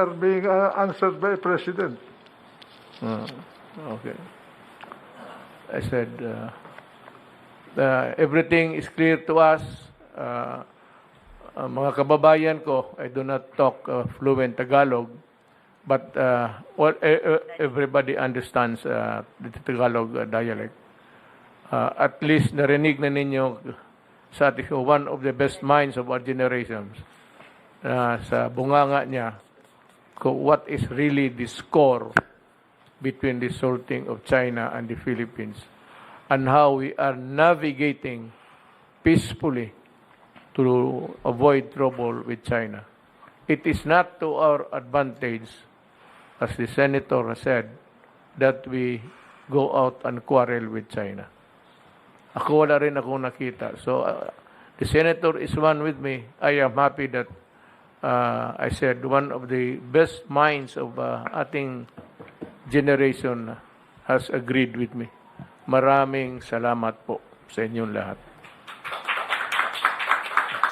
are being uh, answered by President. Uh, okay. I said, uh, uh, everything is clear to us. Uh, uh, mga kababayan ko, I do not talk uh, fluent Tagalog, but what, e- e- everybody understands uh, the Tagalog dialect. Uh, at least narinig na ninyo sa ating one of the best minds of our generations uh, sa bunganga niya what is really the score between the sorting of China and the Philippines and how we are navigating peacefully to avoid trouble with China. It is not to our advantage, as the senator said, that we go out and quarrel with China. Ako wala rin akong nakita. So, uh, the senator is one with me. I am happy that uh, I said one of the best minds of uh, ating generation has agreed with me. Maraming salamat po sa inyong lahat.